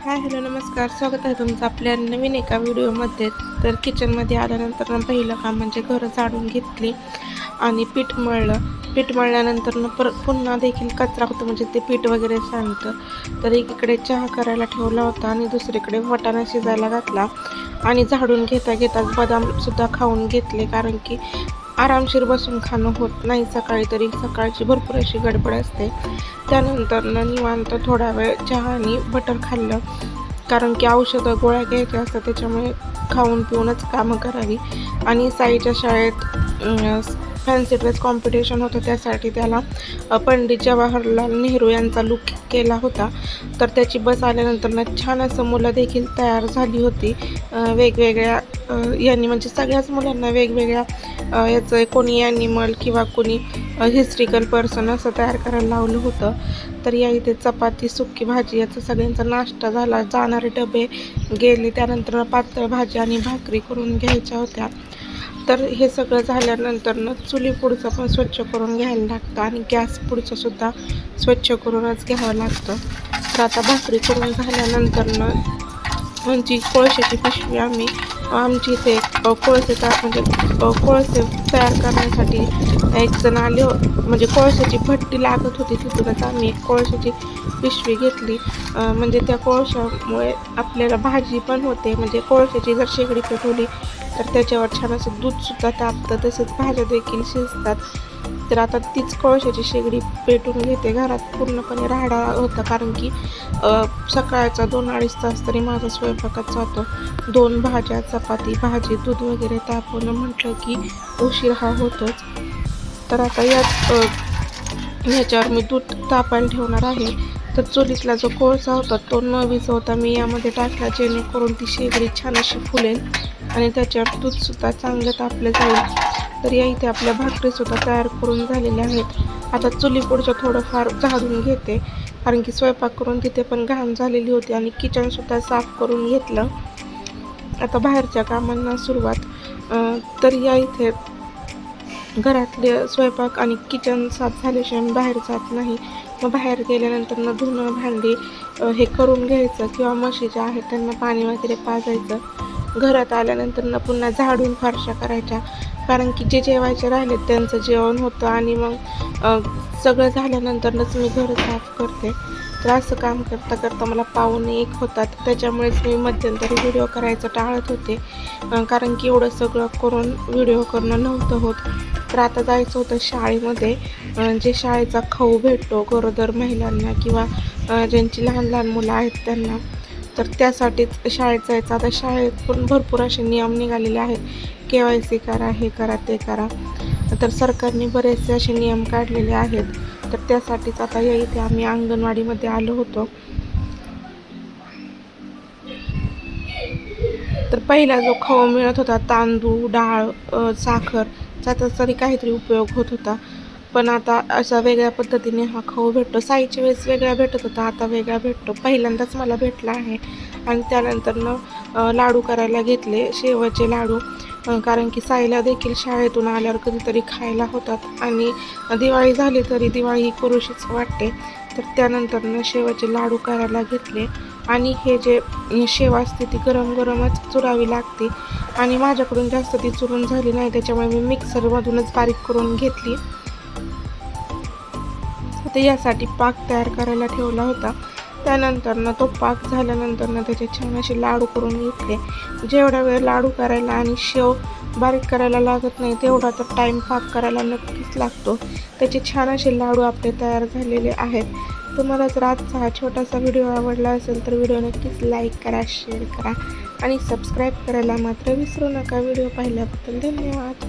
Hi hello नमस्कार. स्वागत आहे तुमचं आपल्या नवीन एका व्हिडिओमध्ये. तर किचनमध्ये आल्यानंतर पहिलं काम म्हणजे घरं झाडून घेतली आणि पीठ मळलं. पीठ मळल्यानंतर पर पुन्हा देखील कचरा होतो म्हणजे ते पीठ वगैरे सांडतं. तर एकीकडे चहा करायला ठेवला होता आणि दुसरीकडे वटाणा शिजायला घातला आणि झाडून घेता घेताच बदामसुद्धा खाऊन घेतले कारण की आरामशीर बसून खाणं होत नाही सकाळी तरी. सकाळची भरपूर अशी गडबड असते. त्यानंतर निवांत थोडा वेळ चहा आणि बटर खाल्लं. कारण की औषधं गोळ्या घ्यायच्या असतात त्याच्यामुळे खाऊन पिऊनच कामं करावी. आणि साईच्या शाळेत फॅन्सी ड्रेस कॉम्पिटिशन होतं त्यासाठी त्याला पंडित जवाहरलाल नेहरू यांचा लुक केला होता. तर त्याची बस आल्यानंतर ना छान असं मुलं देखील तयार झाली होती. वेगवेगळ्या यांनी म्हणजे सगळ्याच मुलांना वेगवेगळ्या याचं कोणी ॲनिमल किंवा कोणी हिस्ट्रिकल पर्सन असं तयार करायला लावलं होतं. तर या इथे चपाती सुकी भाजी याचा सगळ्यांचा नाश्ता झाला. जाणारे डबे गेले त्यानंतर पातळ भाजी आणि भाकरी करून घ्यायच्या होत्या. तर हे सगळं झाल्यानंतरनं चुली पुढचं पण स्वच्छ करून घ्यायला लागतं आणि गॅस पुढचं सुद्धा स्वच्छ करूनच घ्यावं लागतं. तर आता भाकरी करून झाल्यानंतर म्हणजे कोळशाची पिशवी आम्ही आमची इथे कोळसे तयार म्हणजे कोळसे तयार करण्यासाठी एक जण आले हो म्हणजे कोळशाची भट्टी लागत होती तिथूनच आम्ही एक कोळशाची पिशवी घेतली. म्हणजे त्या कोळशामुळे आपल्याला भाजी पण होते. म्हणजे कोळशाची जर शेगडी पेटवली तर त्याच्यावर छान असं दूधसुद्धा तापतं. तसेच भाज्या देखील शिजतात. तर आता तीच कळशाची शेगडी पेटून घेते. घरात पूर्णपणे राहाडा होता कारण की सकाळचा दोन अडीच तास तरी माझा स्वयंपाकात जातो. दोन भाज्या चपाती भाजी दूध वगैरे तापवणं म्हटलं की उशीर हा होतोच. तर आता यात ह्याच्यावर मी दूध तापायला ठेवणार आहे. तर चुलीतला जो कोळसा होता तो न विझवता मी यामध्ये टाकला जेणेकरून ती शेगडी छान अशी फुलेल आणि त्याच्यावर दूधसुद्धा चांगलं तापलं जाईल. तर या इथे आपल्या भाकरीसुद्धा तयार करून झालेल्या आहेत. आता चुली पुढचं थोडंफार झाडून घेते. कारण की स्वयंपाक करून तिथे पण घाण झालेली होती आणि किचनसुद्धा साफ करून घेतलं. आता बाहेरच्या कामांना सुरुवात. तर या इथे घरातले स्वयंपाक आणि किचन साफ झाल्याशिवाय मी बाहेर जात नाही. मग बाहेर गेल्यानंतर न धुणं भांडी हे करून घ्यायचं किंवा म्हशी ज्या आहेत त्यांना पाणी वगैरे पाजायचं. घरात आल्यानंतर न पुन्हा झाडून फारशा करायच्या. कारण की जे जेवायचे राहिलेत त्यांचं जेवण होतं आणि मग सगळं झाल्यानंतरच मी घर साफ करते. तर असं काम करता करता मला पाहुणे एक होतात. त्याच्यामुळेच मी मध्यंतरी व्हिडिओ करायचं टाळत होते. कारण की एवढं सगळं करून व्हिडिओ करणं नव्हतं होत. तर आता जायचं होतं शाळेमध्ये. जे शाळेचा खाऊ भेटतो गरोदर महिलांना किंवा ज्यांची लहान लहान मुलं आहेत त्यांना. तर त्यासाठीच शाळेत जायचं. आता शाळेत पण भरपूर असे नियम निघालेले आहेत. के वाय सी करा हे करा ते करा. तर सरकारने बरेचसे असे नियम काढलेले आहेत. तर त्यासाठीच आता या इथे आम्ही अंगणवाडीमध्ये आलो होतो. तर पहिला जो खवा मिळत होता तांदूळ डाळ साखर त्याचा तरी काहीतरी उपयोग होत होता. पण आता अशा वेगळ्या पद्धतीने हा खाऊ भेटतो. साईच्या वेळेस वेगळा भेटत होता आता वेगळा भेटतो. पहिल्यांदाच मला भेटला आहे. आणि त्यानंतर लाडू करायला घेतले शेवाचे लाडू. कारण की साईला देखील शाळेतून आल्यावर कधीतरी खायला होतात. आणि दिवाळी झाली तरी दिवाळी ही कुरुशीच वाटते. तर त्यानंतर शेवाचे लाडू करायला घेतले. आणि हे जे शेव असते ती गरम गरमच चुरावी लागते. आणि माझ्याकडून जास्त ती चुरून झाली नाही त्याच्यामुळे मी मिक्सरमधूनच बारीक करून घेतली. तर यासाठी पाक तयार करायला ठेवला होता. त्यानंतर ना तो पाक झाल्यानंतर ना त्याचे छान असे लाडू करून घेतले. जेवढा वेळ लाडू करायला आणि शेव बारीक करायला लागत नाही तेवढा तर टाईम पाक करायला नक्कीच लागतो. त्याचे छान असे लाडू आपले तयार झालेले आहेत. तुम्हाला जर आजचा हा छोटासा व्हिडिओ आवडला असेल तर व्हिडिओ नक्कीच लाईक करा शेअर करा आणि सबस्क्राईब करायला मात्र विसरू नका. व्हिडिओ पाहिल्याबद्दल धन्यवाद.